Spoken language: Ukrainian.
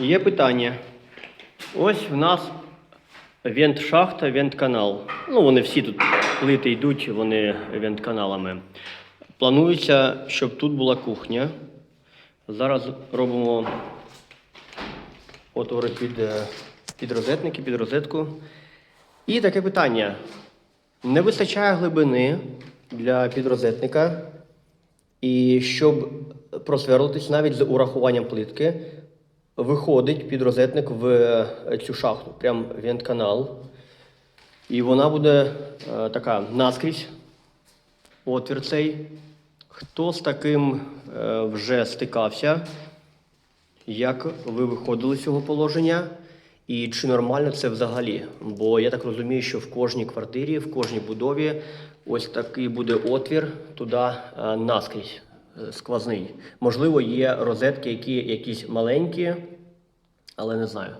Є питання. Ось в нас вент-шахта, вент-канал. Ну, вони всі тут плити йдуть, вони вент-каналами. Планується, щоб тут була кухня. Зараз робимо отвори під, е, під розетники, під розетку. І таке питання. Не вистачає глибини для підрозетника. І щоб просверлитись навіть з урахуванням плитки, виходить підрозетник в е, цю шахту, прям вент-канал. І вона буде е, така наскрізь, отвір цей. Хто з таким е, вже стикався? Як ви виходили з цього положення? І чи нормально це взагалі? Бо я так розумію, що в кожній квартирі, в кожній будові ось такий буде отвір туди е, наскрізь сквозний. Можливо, є розетки, які якісь маленькі, але не знаю.